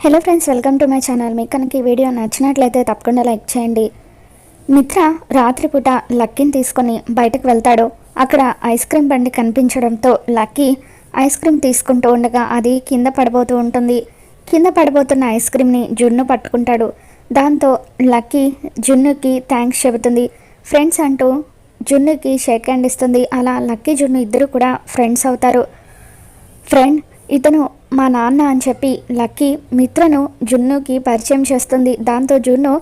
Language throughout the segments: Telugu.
Hello friends welcome to my channel మీకు కనుక ఈ వీడియో నచ్చినట్లయితే తప్పకుండా లైక్ చేయండి. మిత్ర రాత్రిపూట లక్కీని తీసుకొని బయటకు వెళ్తాడు. అక్కడ ఐస్ క్రీమ్ బండి కనిపించడంతో లక్కీ ఐస్ క్రీమ్ తీసుకుంటూ ఉండగా అది కింద పడబోతూ ఉంటుంది. కింద పడబోతున్న ఐస్ క్రీమ్ని జున్ను పట్టుకుంటాడు. దాంతో లక్కీ జున్నుకి థ్యాంక్స్ చెబుతుంది. ఫ్రెండ్స్ అంటూ జున్నుకి షేక్ హ్యాండ్ ఇస్తుంది. అలా లక్కీ జున్ను ఇద్దరు కూడా ఫ్రెండ్స్ అవుతారు. ఫ్రెండ్ ఇతను మా నాన్న అని చెప్పి లక్కీ మిత్రను జున్నుకి పరిచయం చేస్తుంది. దాంతో జున్ను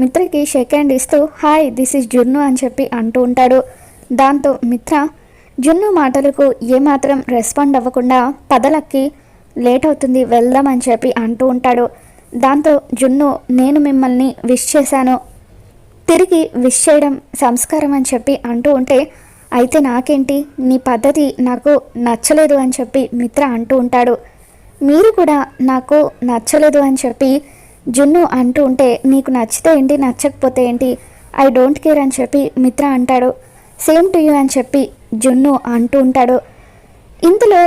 మిత్రకి షేక్ హ్యాండ్ ఇస్తూ హాయ్ దిస్ ఇస్ జున్ను అని చెప్పి అంటూ ఉంటాడు. దాంతో మిత్ర జున్ను మాటలకు ఏమాత్రం రెస్పాండ్ అవ్వకుండా పదలక్కి లేట్ అవుతుంది వెళ్దాం అని చెప్పి అంటూ ఉంటాడు. దాంతో జున్ను నేను మిమ్మల్ని విష్ చేశాను. తిరిగి విష్ చేయడం సంస్కారం అని చెప్పి అంటూ ఉంటే అయితే నాకేంటి? నీ పద్ధతి నాకు నచ్చలేదు అని చెప్పి మిత్ర అంటూ ఉంటాడు. మీరు కూడా నాకు నచ్చలేదు అని చెప్పి జున్ను అంటూ ఉంటే నీకు నచ్చితే ఏంటి? నచ్చకపోతే ఏంటి? ఐ డోంట్ కేర్ అని చెప్పి మిత్ర అంటాడు. సేమ్ టు యూ అని చెప్పి జున్ను అంటూ ఉంటాడు. ఇంతలో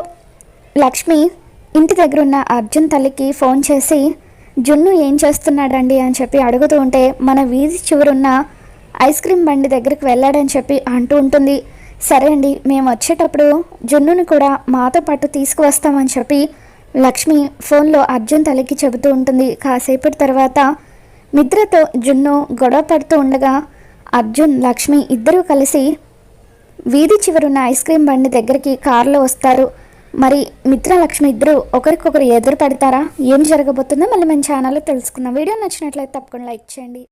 లక్ష్మి ఇంటి దగ్గర ఉన్న అర్జున్ తల్లికి ఫోన్ చేసి జున్ను ఏం చేస్తున్నాడండి? అని చెప్పి అడుగుతూ ఉంటే మన వీధి చివరున్న ఐస్ క్రీమ్ బండి దగ్గరికి వెళ్ళాడని చెప్పి అంటూ ఉంటుంది. సరే అండి మేము వచ్చేటప్పుడు జున్నుని కూడా మాతో పాటు తీసుకువస్తామని చెప్పి లక్ష్మి ఫోన్లో అర్జున్ తల్లికి చెబుతూ ఉంటుంది. కాసేపటి తర్వాత మిత్రతో జున్ను గొడవ పడుతూ ఉండగా అర్జున్ లక్ష్మి ఇద్దరూ కలిసి వీధి చివరున్న ఐస్ క్రీమ్ బండి దగ్గరికి కారులో వస్తారు. మరి మిత్ర లక్ష్మి ఇద్దరు ఒకరికొకరు ఎదురు పడతారా ఏం జరగబోతుందో మళ్ళీ మన ఛానల్లో తెలుసుకుందాం. వీడియో నచ్చినట్లయితే తప్పకుండా లైక్ చేయండి.